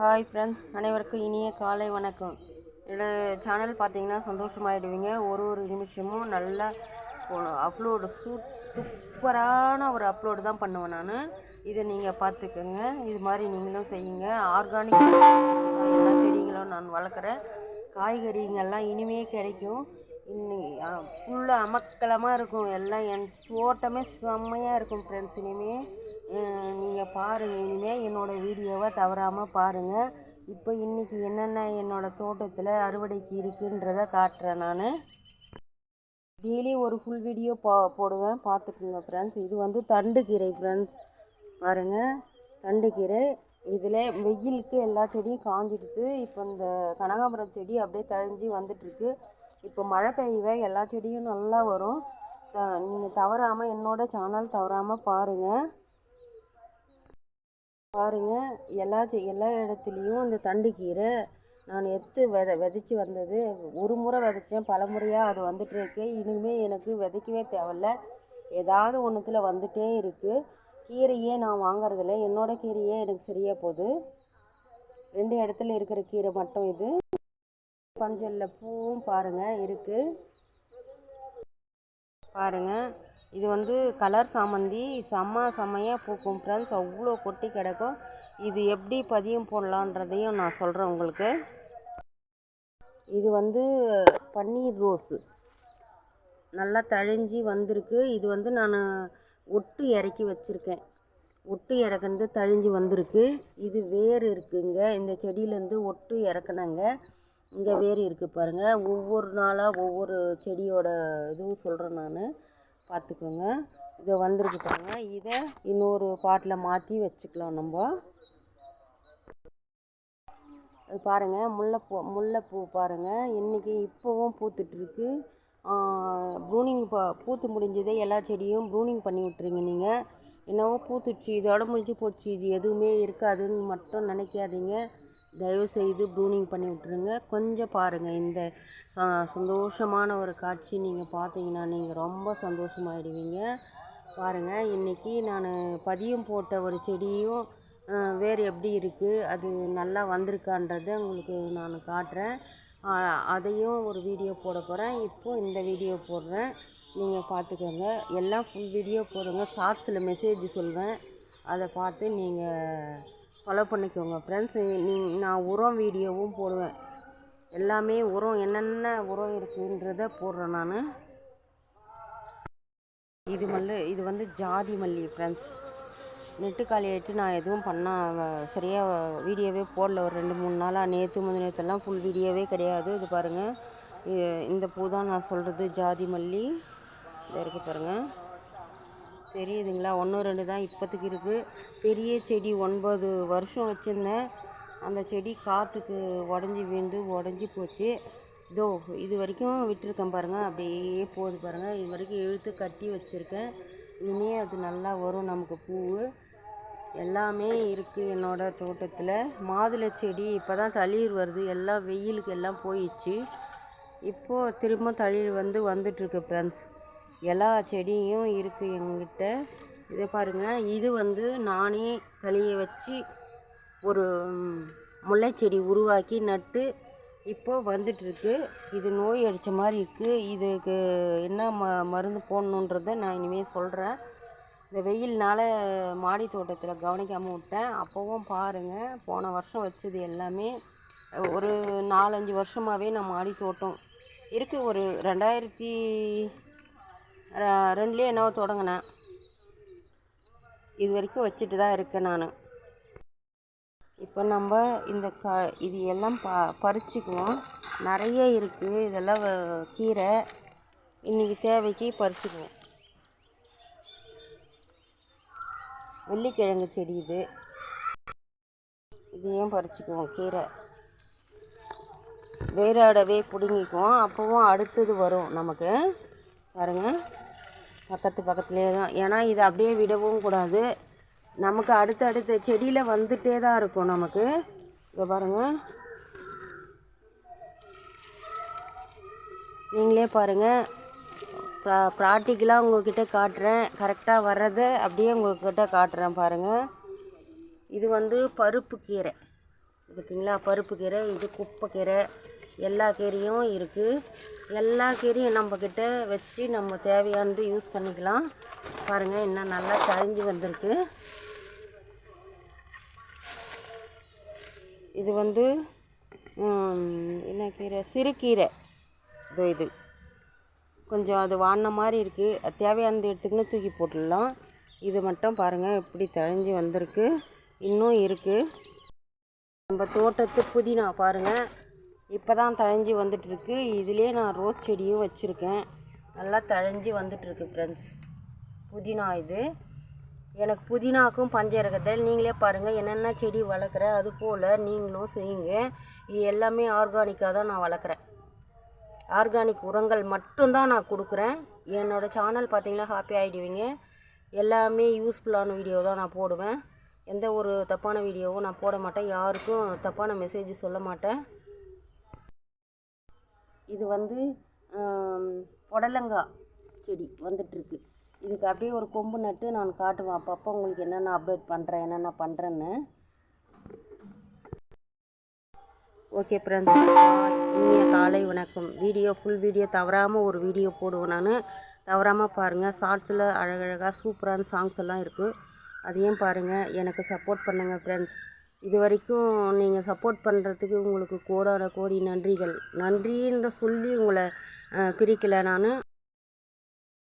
Hi friends அனைவருக்கும் இனிய காலை வணக்கம். என்னோட சேனல் பார்த்தீங்கன்னா சந்தோஷமாயிடுவீங்க. ஒரு ஒரு நிமிஷமும் நல்லா அப்லோடு சூ சூப்பரான ஒரு அப்லோடு தான் பண்ணுவேன் நான். இதை நீங்கள் பார்த்துக்கோங்க இது மாதிரி நீங்களும் செய்யுங்க. ஆர்கானிக் எல்லா செடிகளும் நான் வளர்க்குறேன். காய்கறிங்கெல்லாம் இனிமே கிடைக்கும். இன்னைக்கு ஃபுல்லாக அமக்கலமாக இருக்கும். எல்லாம் என் தோட்டமே செம்மையாக இருக்கும் ஃப்ரெண்ட்ஸ் இனிமேல் நீங்கள் பாருங்கள் இனிமேல் என்னோடய வீடியோவை தவறாமல் பாருங்கள் இப்போ இன்றைக்கி என்னென்ன என்னோடய தோட்டத்தில் அறுவடைக்கு இருக்குன்றதை காட்டுறேன் நான். டெய்லி ஒரு ஃபுல் வீடியோ போ போடுவேன். பார்த்துக்குங்க ஃப்ரெண்ட்ஸ் இது வந்து தண்டுக்கீரை ஃப்ரெண்ட்ஸ் பாருங்கள் தண்டுக்கீரை. இதில் வெயிலுக்கு எல்லா செடியும் காஞ்சிடுது. இப்போ இந்த கனகாம்பரம் செடி அப்படியே தழிஞ்சு வந்துட்டுருக்கு. இப்போ மழை பெய்யவே எல்லா செடியும் நல்லா வரும். நீங்கள் தவறாமல் என்னோடய சேனல் தவறாமல் பாருங்கள் பாருங்கள் எல்லா செ- எல்லா இடத்துலையும் இந்த தண்டுக்கீரை நான் எடுத்து வித விதைச்சி வந்தது. ஒரு முறை விதைச்சேன் பல முறையாக அது வந்துட்டு இருக்கு. இனிமேல் எனக்கு விதைக்கவே தேவையில்ல. ஏதாவது ஒன்றுத்தில் வந்துட்டே இருக்குது கீரையே நான் வாங்குறதில்ல. என்னோடய கீரையே எனக்கு சரியாக போகுது. ரெண்டு இடத்துல இருக்கிற கீரை மட்டும் இது. பஞ்சலில் பூவும் பாருங்கள் இருக்குது பாருங்கள் இது வந்து கலர் சாமந்தி. செம்ம செம்மையாக பூக்கும் ஃப்ரெண்ட்ஸ் அவ்வளோ கொட்டி கிடக்கும். இது எப்படி பதியம் போடலான்றதையும் நான் சொல்கிறேன் உங்களுக்கு. இது வந்து பன்னீர் ரோஸு. நல்லா தழிஞ்சி வந்திருக்கு. இது வந்து நான் ஒட்டு இறக்கி வச்சுருக்கேன். ஒட்டு இறக்குனது தழிஞ்சு வந்திருக்கு. இது வேர் இருக்குங்க. இந்த செடியிலேருந்து ஒட்டு இறக்குனாங்க. இங்கே வேறு இருக்குது பாருங்கள் ஒவ்வொரு நாளாக ஒவ்வொரு செடியோட இதுவும் சொல்கிறேன் நான். பார்த்துக்கோங்க இதை வந்துருக்கு பாருங்க. இதை இன்னொரு பாட்டில் மாற்றி வச்சுக்கலாம் நம்ம. அது பாருங்கள் முல்லைப்பூ முல்லைப்பூ பாருங்கள் இன்றைக்கி இப்போவும் பூத்துட்ருக்கு ப்ரூனிங் ப பூத்து முடிஞ்சதே எல்லா செடியும் ப்ரூனிங் பண்ணி விட்ருங்க நீங்கள் என்னவோ பூத்துச்சு இதோட முடிஞ்சு போச்சு. இது எதுவுமே இருக்காதுன்னு மட்டும் நினைக்காதீங்க. தயவுசெய்து ப்ரூனிங் பண்ணி விட்ருங்க கொஞ்சம் பாருங்கள் இந்த ச- சந்தோஷமான ஒரு காட்சி நீங்கள் பார்த்தீங்கன்னா நீங்கள் ரொம்ப சந்தோஷமாயிடுவீங்க. பாருங்கள் இன்றைக்கி நான் பதியம் போட்ட ஒரு செடியும் வேறு எப்படி இருக்குது அது நல்லா வந்திருக்கான்றதை உங்களுக்கு நான் காட்டுறேன். அதையும் ஒரு வீடியோ போட போகிறேன் இப்போது இந்த வீடியோ போடுறேன். நீங்கள் பார்த்துக்கோங்க. எல்லாம் ஃபுல் வீடியோ போடுங்க. ஷார்ட்ஸில் மெசேஜ் சொல்வேன். அதை பார்த்து நீங்கள் ஃபாலோ பண்ணிக்கோங்க ஃப்ரெண்ட்ஸ் நீ நான் உரம் வீடியோவும் போடுவேன். எல்லாமே உரம் என்னென்ன உரம் இருக்குன்றத போடுறேன் நான். இது மல்லி இது வந்து ஜாதி மல்லி ஃப்ரெண்ட்ஸ் நெட்டு ஆகிட்டு நான் எதுவும் பண்ண சரியாக வீடியோவே போடல. ஒரு ரெண்டு மூணு நாளாக நேற்று முந்தைய நேற்றுலாம் ஃபுல் வீடியோவே கிடையாது. இது பாருங்கள் இந்த பூ தான் நான் சொல்கிறது ஜாதி மல்லி. இதை இருக்கு பாருங்கள் தெரியுதுங்களா ஒன்று ரெண்டு தான் இப்போதைக்கு இருக்குது பெரிய செடி ஒன்பது வருஷம் வச்சுருந்தேன். அந்த செடி காற்றுக்கு உடஞ்சி விழுந்து உடஞ்சி போச்சு. இதோ இது வரைக்கும் விட்டுருக்கேன் பாருங்கள் அப்படியே போகுது பாருங்கள் இது வரைக்கும் இழுத்து கட்டி வச்சுருக்கேன். இனிமே அது நல்லா வரும் நமக்கு பூ எல்லாமே இருக்குது என்னோட தோட்டத்தில். மாதுளை செடி இப்போ தான் தளிர் வருது. எல்லாம் வெயிலுக்கு எல்லாம் போயிடுச்சு. இப்போது திரும்ப தளிர் வந்து வந்துட்டுருக்கு ஃப்ரெண்ட்ஸ் எல்லா செடியும் இருக்குது எங்கிட்ட இதை பாருங்கள் இது வந்து நானே களியை வச்சு ஒரு முல்லை முல்லைச்செடி உருவாக்கி நட்டு இப்போது வந்துட்டுருக்கு. இது நோய் அடித்த மாதிரி இருக்குது இதுக்கு என்ன ம மருந்து போடணுன்றதை நான் இனிமேல் சொல்கிறேன் இந்த வெயில்னால மாடி தோட்டத்தில் கவனிக்காமல் விட்டேன். அப்போவும் பாருங்கள் போன வருஷம் வச்சது எல்லாமே ஒரு நாலஞ்சு வருஷமாகவே நான் மாடி தோட்டம் இருக்குது ஒரு ரெண்டாயிரத்தி ரெண்டுலேயே என்னவோ தொடங்கினேன். இது வரைக்கும் வச்சுட்டு தான் இருக்கேன் நான். இப்போ நம்ம இந்த க இது எல்லாம் ப பறிச்சுக்குவோம். நிறைய இருக்குது இதெல்லாம் வ- கீரை. இன்றைக்கி தேவைக்கு பறிச்சுக்குவோம். வெள்ளிக்கிழங்கு செடி இது. இதையும் பறிச்சுக்குவோம்? கீரை. வேரோடவே பிடுங்கிக்குவோம். அப்போவும் அடுத்தது வரும் நமக்கு. பாருங்கள் பக்கத்து பக்கத்துலேயே தான். ஏன்னா இதை அப்படியே விடவும் கூடாது. நமக்கு அடுத்தடுத்த செடியில் வந்துட்டே தான் இருக்கும் நமக்கு. இதை பாருங்கள் நீங்களே பாருங்கள் ப்ரா ப்ராக்டிக்கலாக உங்கள்கிட்ட காட்டுறேன். கரெக்டாக வர்றதை அப்படியே உங்கள்கிட்ட காட்டுறேன் பாருங்கள் இது வந்து பருப்பு கீரை. பார்த்தீங்களா பருப்பு கீரை இது குப்பை கீரை. எல்லா கீரையும் இருக்குது எல்லா கீரையும் நம்மக்கிட்ட வச்சு நம்ம தேவையானது யூஸ் பண்ணிக்கலாம். பாருங்கள் இன்னும் நல்லா தரிஞ்சு வந்திருக்கு. இது வந்து என்ன கீரை? சிறுகீரை இதோ இது. கொஞ்சம் அது வாடின மாதிரி இருக்குது அது தேவையானது எடுத்துக்கின்னு தூக்கி போட்டுடலாம். இது மட்டும் பாருங்கள் எப்படி தழிஞ்சு வந்திருக்கு. இன்னும் இருக்குது நம்ம தோட்டத்து புதினா பாருங்கள் இப்போ தான் தழைஞ்சி வந்துட்டுருக்கு. இதுலேயே நான் ரோஸ் செடியும் வச்சுருக்கேன். நல்லா தழைஞ்சி வந்துட்டுருக்கு ஃப்ரெண்ட்ஸ் புதினா இது. எனக்கு புதினாக்கும் பஞ்சரகத்தில் நீங்களே பாருங்கள் என்னென்ன செடி வளர்க்குறேன் அது போல் நீங்களும் செய்யுங்க. இது எல்லாமே ஆர்கானிக்காக தான் நான் வளர்க்குறேன். ஆர்கானிக் உரங்கள் மட்டும்தான் நான் கொடுக்குறேன். என்னோடய சேனல் பார்த்தீங்கன்னா ஹாப்பி ஆகிடுவீங்க எல்லாமே யூஸ்ஃபுல்லான வீடியோ தான் நான் போடுவேன். எந்த ஒரு தப்பான வீடியோவும் நான் போட மாட்டேன். யாருக்கும் தப்பான மெசேஜ் சொல்ல மாட்டேன். இது வந்து புடலங்காய் செடி வந்துட்டுருக்கு. இதுக்கு அப்படியே ஒரு கொம்பு நட்டு நான் காட்டுவேன். அப்பப்போ உங்களுக்கு என்னென்ன அப்டேட் பண்ணுறேன் என்னென்ன பண்ணுறேன்னு ஓகே ஃப்ரெண்ட்ஸ் இனிய காலை வணக்கம். வீடியோ ஃபுல் வீடியோ தவறாமல் ஒரு வீடியோ போடுவேன் நான். தவறாமல் பாருங்கள் ஷார்ட்ஸில் அழகழகாக சூப்பரான சாங்ஸ் எல்லாம் இருக்குது அதையும் பாருங்கள் எனக்கு சப்போர்ட் பண்ணுங்கள் ஃப்ரெண்ட்ஸ் இது வரைக்கும் நீங்கள் சப்போர்ட் பண்ணுறதுக்கு உங்களுக்கு கோடான கோடி நன்றிகள். நன்றின்ற சொல்லி உங்களை பிரிக்கலை நான்.